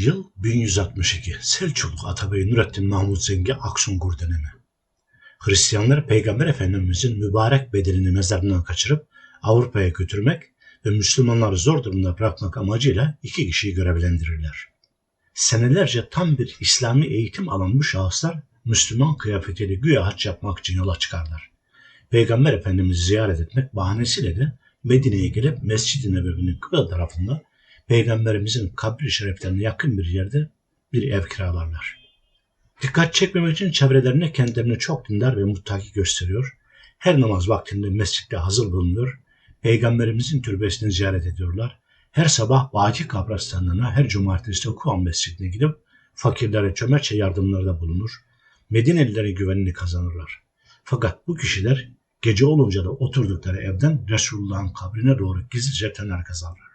1162 Selçuklu Atabey Nurettin Mahmut Zengi Aksungur dönemi. Hristiyanlar Peygamber Efendimizin mübarek bedenini mezarından kaçırıp Avrupa'ya götürmek ve Müslümanları zor durumda bırakmak amacıyla iki kişiyi görevlendirirler. Senelerce tam bir İslami eğitim alan bu şahıslar Müslüman kıyafetiyle güya haç yapmak için yola çıkarlar. Peygamber Efendimiz'i ziyaret etmek bahanesiyle de Medine'ye gelip Mescid-i Nebevi'nin kıble tarafında Peygamberimizin kabri şereflerine yakın bir yerde bir ev kiralarlar. Dikkat çekmemek için çevrelerine kendilerini çok dindar ve muttaki gösteriyor. Her namaz vaktinde mescitte hazır bulunuyor. Peygamberimizin türbesini ziyaret ediyorlar. Her sabah Baki kabristanlığına, her cumartesi Kuvan mescidine gidip fakirlere cömertçe yardımlarda bulunur. Medinelilere güvenini kazanırlar. Fakat bu kişiler gece olunca da oturdukları evden Resulullah'ın kabrine doğru gizlice tünel kazarlar.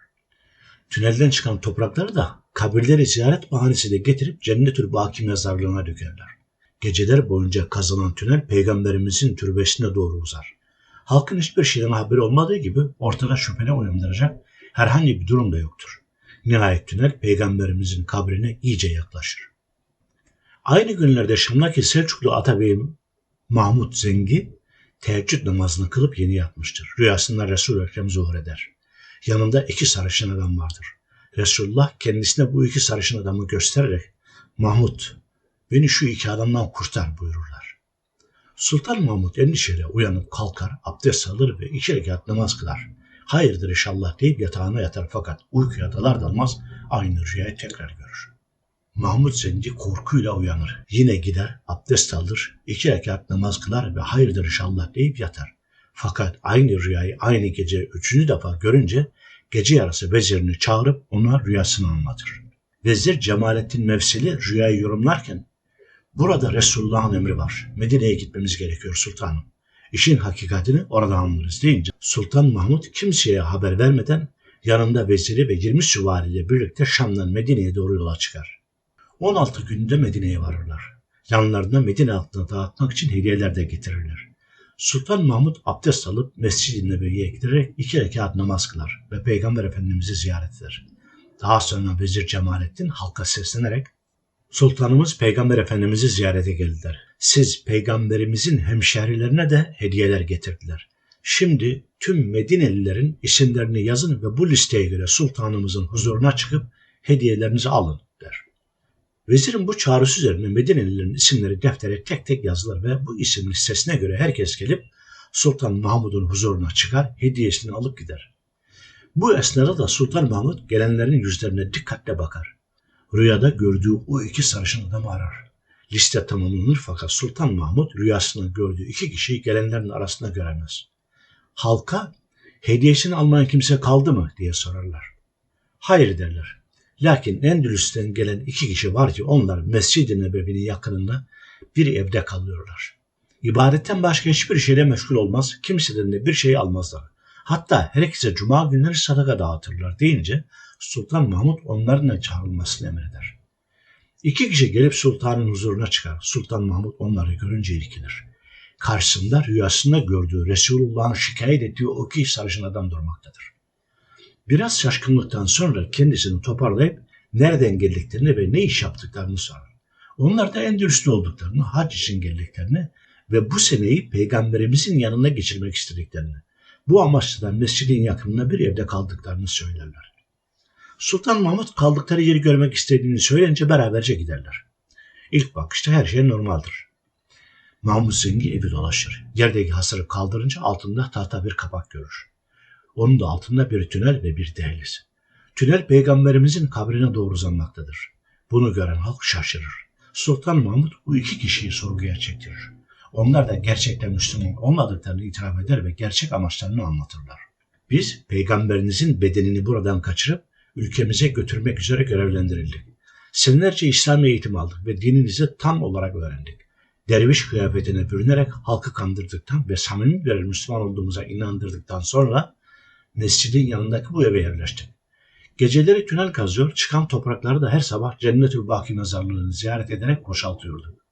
Tünelden çıkan toprakları da kabirleri ziyaret bahanesiyle getirip Cennetül Baki mezarlığına dökerler. Geceler boyunca kazılan tünel peygamberimizin türbesine doğru uzar. Halkın hiçbir şeyden haberi olmadığı gibi ortada şüphene uyandıracak herhangi bir durum da yoktur. Nihayet tünel peygamberimizin kabrine iyice yaklaşır. Aynı günlerde Şam'daki Selçuklu Atabey'im Mahmut Zengi teheccüd namazını kılıp yeni yatmıştır. Rüyasında Resul-i Ekrem zuhur eder. Yanında iki sarışın adam vardır. Resulullah kendisine bu iki sarışın adamı göstererek Mahmut beni şu iki adamdan kurtar buyururlar. Sultan Mahmut endişeyle uyanıp kalkar, abdest alır ve iki rekat namaz kılar. Hayırdır inşallah deyip yatağına yatar fakat uykuya dalar dalmaz aynı rüyayı tekrar görür. Mahmut Zenci korkuyla uyanır. Yine gider, abdest alır, iki rekat namaz kılar ve hayırdır inşallah deyip yatar. Fakat aynı rüyayı aynı gece üçüncü defa görünce gece yarısı vezirini çağırıp ona rüyasını anlatır. Vezir Cemalettin Mevsili rüyayı yorumlarken burada Resulullah'ın emri var. Medine'ye gitmemiz gerekiyor sultanım. İşin hakikatini oradan anlarız deyince Sultan Mahmut kimseye haber vermeden yanında veziri ve 20 süvariyle birlikte Şam'dan Medine'ye doğru yola çıkar. 16 günde Medine'ye varırlar. Yanlarına Medine altına dağıtmak için hediyeler de getirirler. Sultan Mahmut abdest alıp Mescid-i Nebevi'ye giderek iki rekat namaz kılar ve Peygamber Efendimiz'i ziyaret eder. Daha sonra Vezir Cemalettin halka seslenerek Sultanımız Peygamber Efendimiz'i ziyarete geldiler. Siz peygamberimizin hemşerilerine de hediyeler getirdiler. Şimdi tüm Medinelilerin isimlerini yazın ve bu listeye göre sultanımızın huzuruna çıkıp hediyelerinizi alın. Vezirin bu çağrısı üzerine Medinelilerin isimleri deftere tek tek yazılır ve bu isim listesine göre herkes gelip Sultan Mahmud'un huzuruna çıkar, hediyesini alıp gider. Bu esnada da Sultan Mahmud gelenlerin yüzlerine dikkatle bakar. Rüyada gördüğü o iki sarışın adamı arar. Liste tamamlanır fakat Sultan Mahmud rüyasında gördüğü iki kişiyi gelenlerin arasında göremez. Halka hediyesini almayan kimse kaldı mı diye sorarlar. Hayır derler. Lakin Endülüs'ten gelen iki kişi var ki onlar Mescid-i Nebevi'nin yakınında bir evde kalıyorlar. İbadetten başka hiçbir şeyle meşgul olmaz, kimseden de bir şey almazlar. Hatta herkese cuma günleri sadaka dağıtırlar deyince Sultan Mahmut onların da çağrılmasını emreder. İki kişi gelip sultanın huzuruna çıkar. Sultan Mahmut onları görünce irkilir. Karşısında rüyasında gördüğü Resulullah'ın şikayet ettiği o iki sarışın adam durmaktadır. Biraz şaşkınlıktan sonra kendisini toparlayıp nereden geldiklerini ve ne iş yaptıklarını sorar. Onlar da Endülüs'te olduklarını, hac için geldiklerini ve bu seneyi peygamberimizin yanına geçirmek istediklerini, bu amaçla da mescidin yakınında bir evde kaldıklarını söylerler. Sultan Mahmut kaldıkları yeri görmek istediğini söyleyince beraberce giderler. İlk bakışta her şey normaldir. Mahmut Zengi evi dolaşır. Yerdeki hasırı kaldırınca altında tahta bir kapak görür. Onun da altında bir tünel ve bir dehliz. Tünel peygamberimizin kabrine doğru uzanmaktadır. Bunu gören halk şaşırır. Sultan Mahmut bu iki kişiyi sorguya çektirir. Onlar da gerçekten Müslüman olmadıklarını itiraf eder ve gerçek amaçlarını anlatırlar. Biz peygamberinizin bedenini buradan kaçırıp ülkemize götürmek üzere görevlendirildik. Senelerce İslam eğitimi aldık ve dininizi tam olarak öğrendik. Derviş kıyafetine bürünerek halkı kandırdıktan ve samimi bir Müslüman olduğumuza inandırdıktan sonra mescidin yanındaki bu eve yerleştik. Geceleri tünel kazıyor, çıkan toprakları da her sabah Cennetül Baki mezarlığını ziyaret ederek boşaltıyorduk.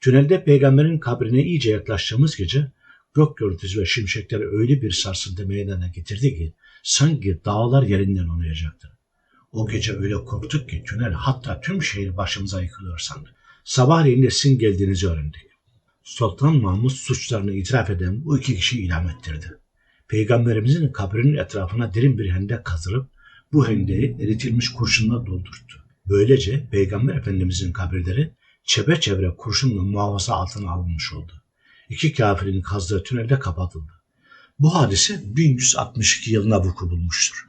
Tünelde peygamberin kabrine iyice yaklaştığımız gece gök gürültüsü ve şimşekleri öyle bir sarsıntı meydana getirdi ki sanki dağlar yerinden oynayacaktı. O gece öyle korktuk ki tünel hatta tüm şehir başımıza yıkılıyor sandık. Sabahleyin de sizin geldiğinizi öğrendik. Sultan Mahmut suçlarını itiraf eden bu iki kişiyi idam ettirdi. Peygamberimizin kabrinin etrafına derin bir hendek kazılıp bu hendeği eritilmiş kurşunla doldurttu. Böylece Peygamber Efendimizin kabirleri çepeçevre kurşunla muhafaza altına alınmış oldu. İki kafirin kazdığı tünelde kapatıldı. Bu hadise 1162 yılına vuku bulmuştur.